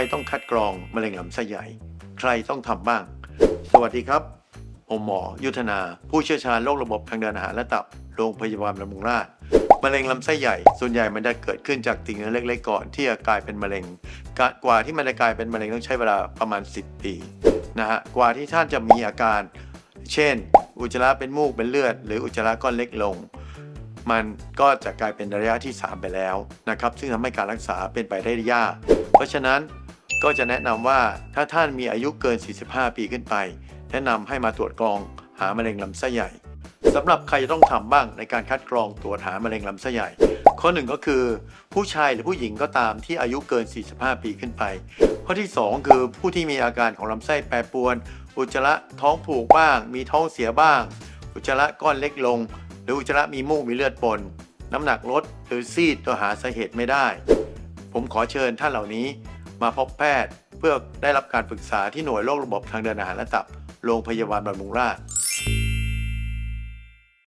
ไมต้องคัดกรองมะเร็งลำไส้ใหญ่ ใครต้องทำบ้าง สวัสดีครับ ผมหมอ ยุทธนา ผู้เชี่ยวชาญโรคระบบทางเดินอาหารและตับ โรงพยาบาลบำรุงราษฎร์มะเร็งลำไส้ใหญ่ ส่วนใหญ่มันจะเกิดขึ้นจากติ่งเนื้อเล็กๆก่อนที่จะกลายเป็นมะเร็งกะกว่าที่มันจะกลายเป็นมะเร็งต้องใช้เวลาประมาณ 10 ปีนะฮะ กว่าที่ท่านจะมีอาการ เช่น อุจจาระเป็นมูกเป็นเลือด หรืออุจจาระก้อนเล็กลง มันก็จะกลายเป็นระยะที่ 3 ไปแล้วนะครับ ซึ่งทำให้การรักษาเป็นไปได้ยาก เพราะฉะนั้น ก็จะแนะนำว่าถ้าท่านมีอายุเกิน 45 ปีขึ้นไป แนะนำให้มาตรวจกรองหามะเร็งลำไส้ใหญ่สำหรับใครจะต้องทำบ้างในการคัดกรองตรวจหามะเร็งลำไส้ใหญ่ ข้อหนึ่งก็คือ ผู้ชายหรือผู้หญิงก็ตามที่อายุเกิน 45 ปีขึ้นไป ข้อที่ 2 คือผู้ที่มีอาการของลำไส้แปรปรวน อุจจาระท้องผูกบ้าง มีท้องเสียบ้าง อุจจาระก้อนเล็กลง หรืออุจจาระมีมูกมีเลือดปน น้ำหนักลดหรือซีดตัวหาสาเหตุไม่ได้ ผมขอเชิญท่านเหล่านี้ มาพบแพทย์ เพื่อได้รับการปรึกษาที่หน่วยโรคระบบทางเดินอาหารและตับ โรงพยาบาลบำรุงราษฎร์